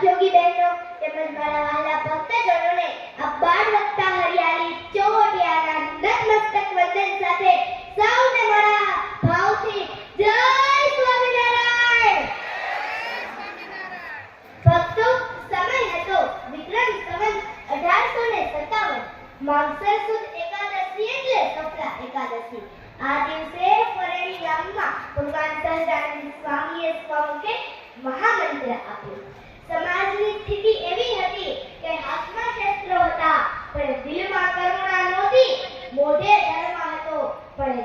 સહયોગી બહેનો તેમજ મારા વહાલા ભક્તજનોને અપાર વક્તા હરિયાળી ચોવટિયાના નતમસ્તક વંદન સાથે સૌને મારા ભાવથી જય સ્વામિનારાયણ. ભક્તો, સમય હતો. વિક્રમ સંવત અઢારસો ને સત્તાવન. માંગસર સુદ એકાદશી એટલે સપરા એકાદશી. આ દિવસે ફરેલી ગામમાં ભગવાન સહજાનંદ સ્વામીએ સ્વામી મહામંત્ર આપ્યું. સમાજની સ્થિતિ એવી હતી કે હાથમાં શસ્ત્રો હતા, પણ દિલમાં કરુણા નહોતી, મોઢે ધર્મ હતો, પણ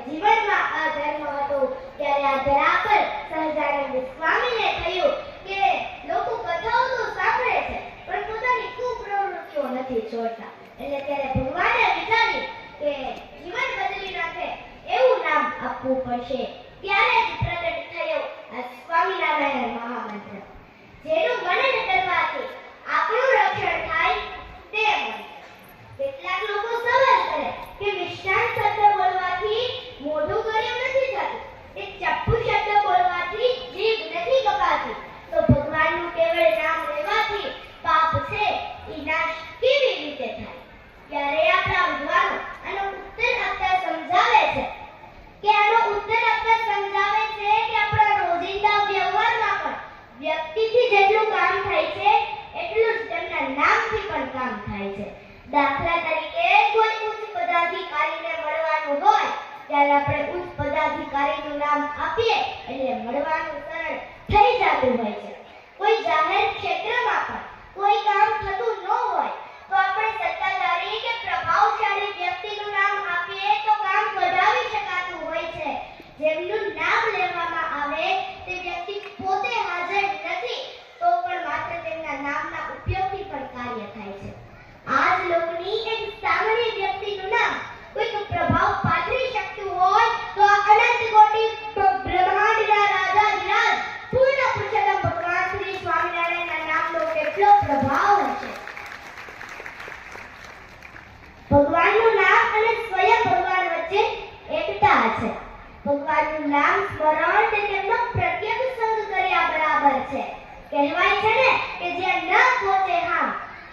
દાખલા તરીકે કોઈ ઉચ્ચ પદાધિકારીને મળવાનું હોય, ત્યારે આપણે ઉચ્ચ પદાધિકારીનું નામ આપીએ એટલે મળવાનું સરળ થઈ જતું હોય છે. કોઈ જાહેર ક્ષેત્રમાં પણ ભગવાનનું નામ અને સ્વયં ભગવાન વચ્ચે એકતા છે. ભગવાનનું નામ સ્મરણ તે તેમનો પ્રત્યક્ષ સંગ કર્યા બરાબર છે. કહેવાય છે ને કે જ્યાં ન પહોંચે હા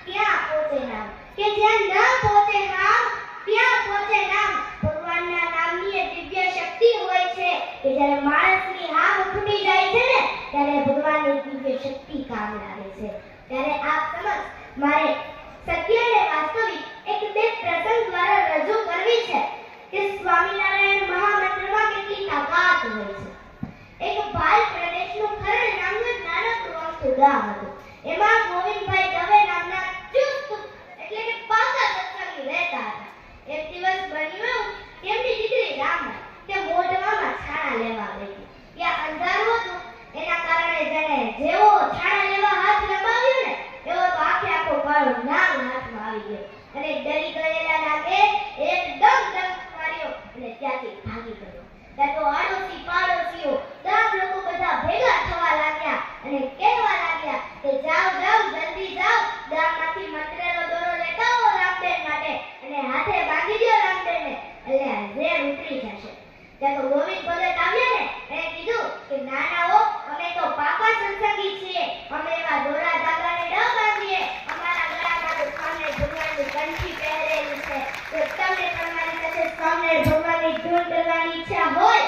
ત્યાં પહોંચે નામ. કે જ્યાં ન પહોંચે હા ત્યાં પહોંચે નામ. ભગવાનના નામની દિવ્ય શક્તિ હોય છે કે જ્યારે llama. એને કીધું કે ના ના અમે તો પાપા સંસંગી છીએ. અમે એવા દોરા ધાગાને ન બાંધીએ. અમારા ગળામાં તો સ્વામિનારાયણ ભગવાનની કંઠી પહેરેલી છે. તમને તમારી પાસે સ્વામિનારાયણ ભગવાનની ધૂળ કરવાની ઈચ્છા હોય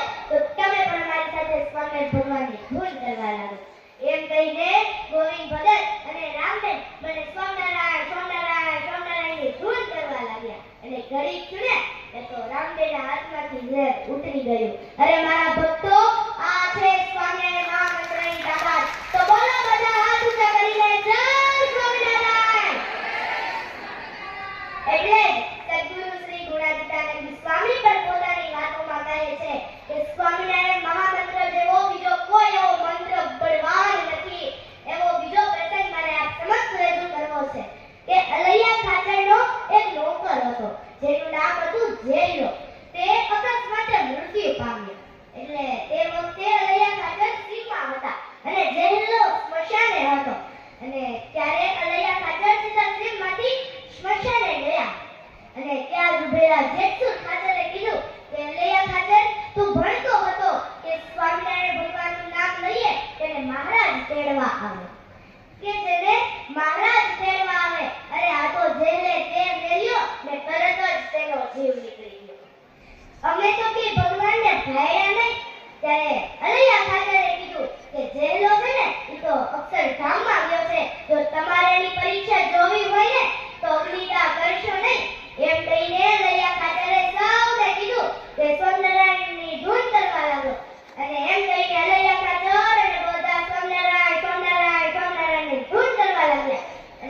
ತೆರಳುವ ಅವನು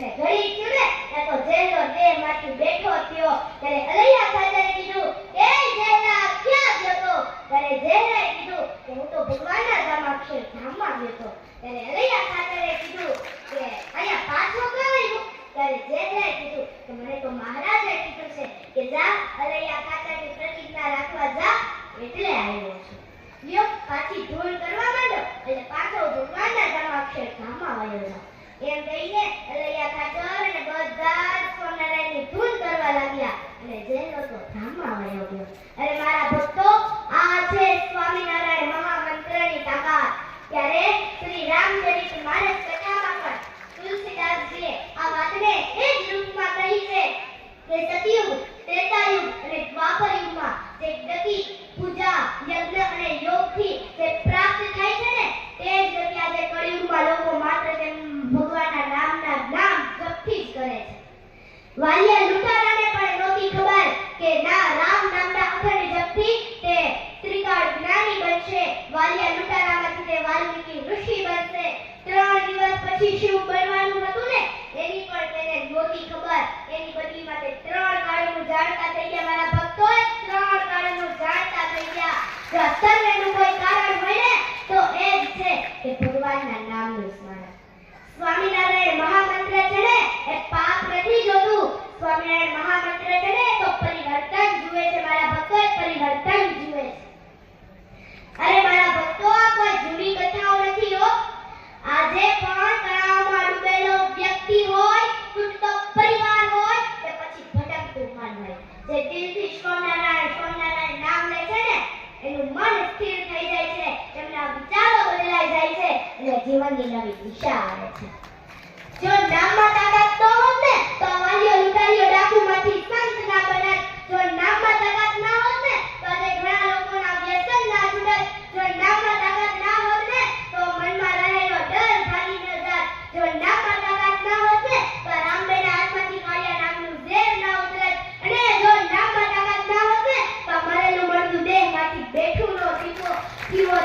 ಬೆದರಿಕೆ ઉપર લીલાવી દિશા આવે છે જો નામમાં તાકાત ન હોત ને તો વાલીઓ લૂંટારીઓ ડાકુમાંથી સંત ના બનાત જો નામમાં તાકાત ના હોત ને, તો આજે ઘણા લોકોના વ્યસન ના છૂટત જો નામમાં તાકાત ના હોત ને તો મનમાં રહેલો ડર ભાગી ન જાત જો નામમાં તાકાત ના હોત ને તો રામબેના હાથમાંથી કાળિયા નામનું ઝેર ના ઉતરત અને જો નામમાં તાકાત ના હોત ને તો મરેલું મળતું દેહમાંથી બેઠું નો જીવો જીવો